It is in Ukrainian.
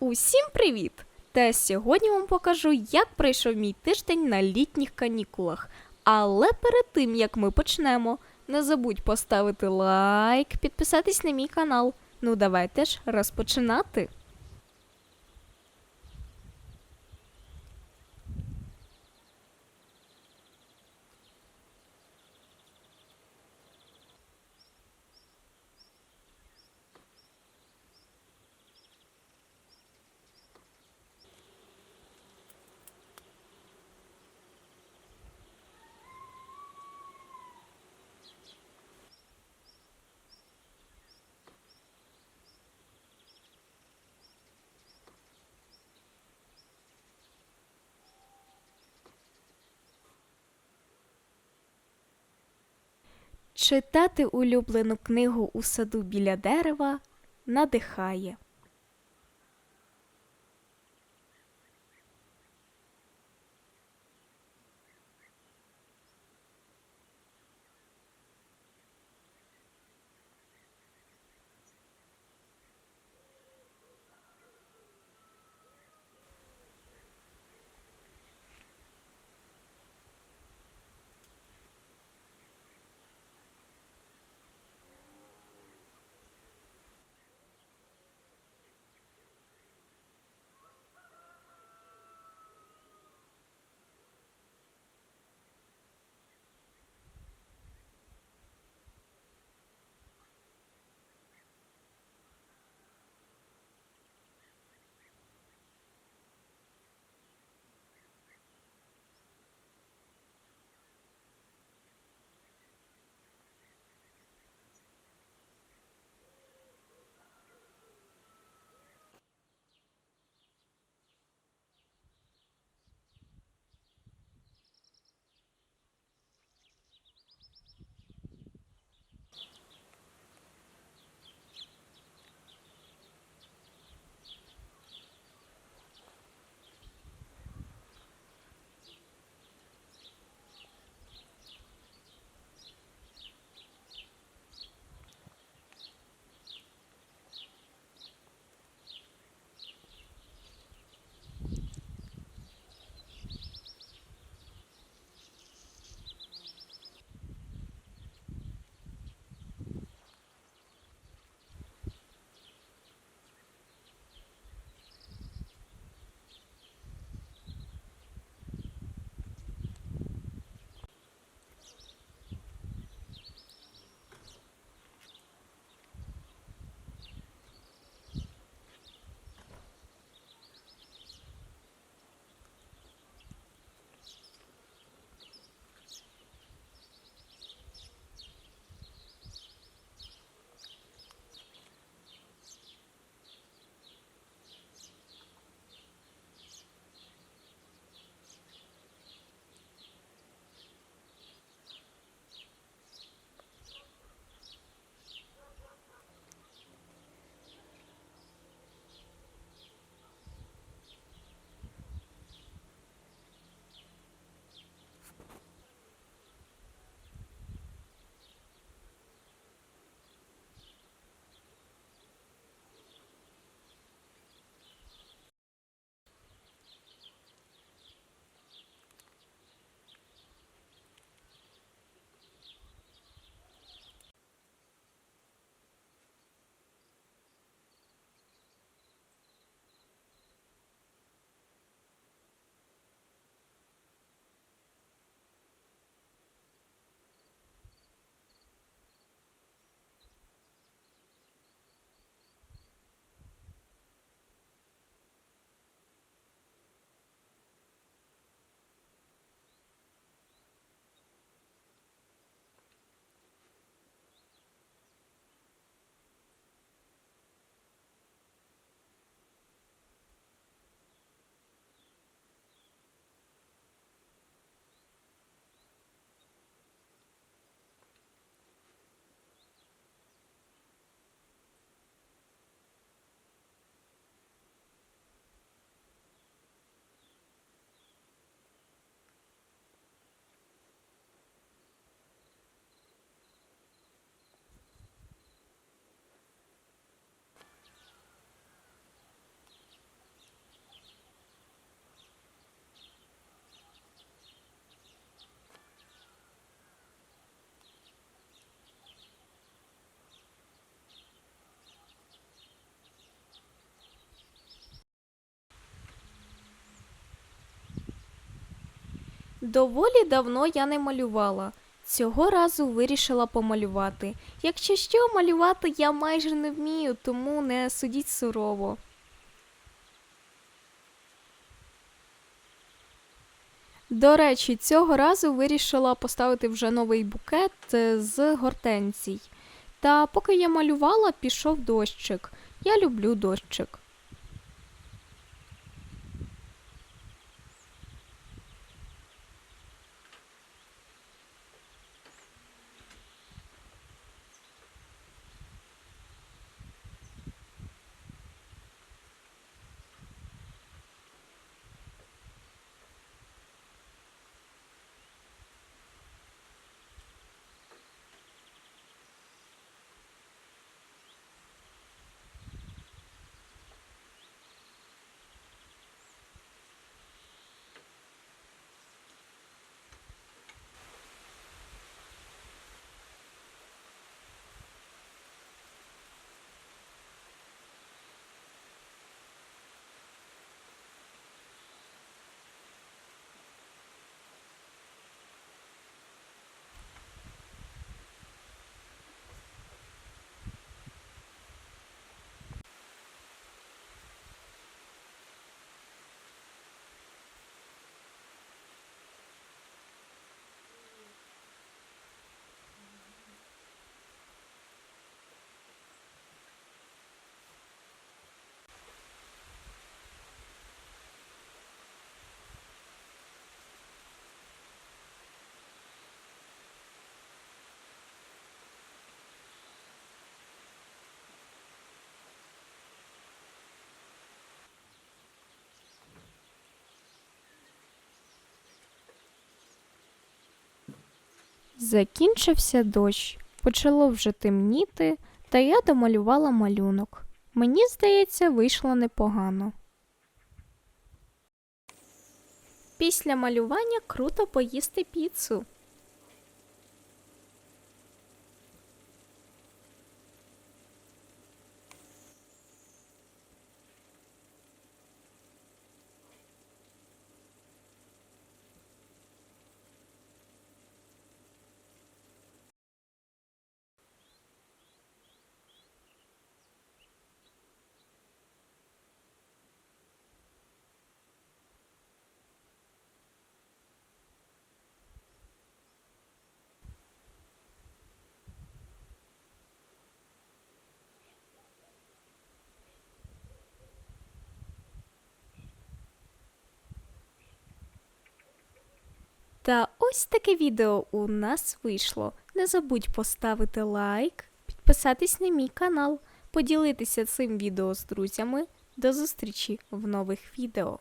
Усім привіт! Та сьогодні вам покажу, як пройшов мій тиждень на літніх канікулах. Але перед тим як ми почнемо, не забудь поставити лайк, підписатись на мій канал. Ну давайте ж розпочинати. Читати улюблену книгу у саду біля дерева надихає. Доволі давно я не малювала. Цього разу вирішила помалювати. Якщо що, малювати я майже не вмію, тому не судіть сурово. До речі, цього разу вирішила поставити вже новий букет е, з гортензій. Та поки я малювала, пішов дощик. Я люблю дощик. Закінчився дощ, почало вже темніти, та я домалювала малюнок. Мені здається, вийшло непогано. Після малювання круто поїсти піцу. Та ось таке відео у нас вийшло. Не забудь поставити лайк, підписатись на мій канал, поділитися цим відео з друзями. До зустрічі в нових відео.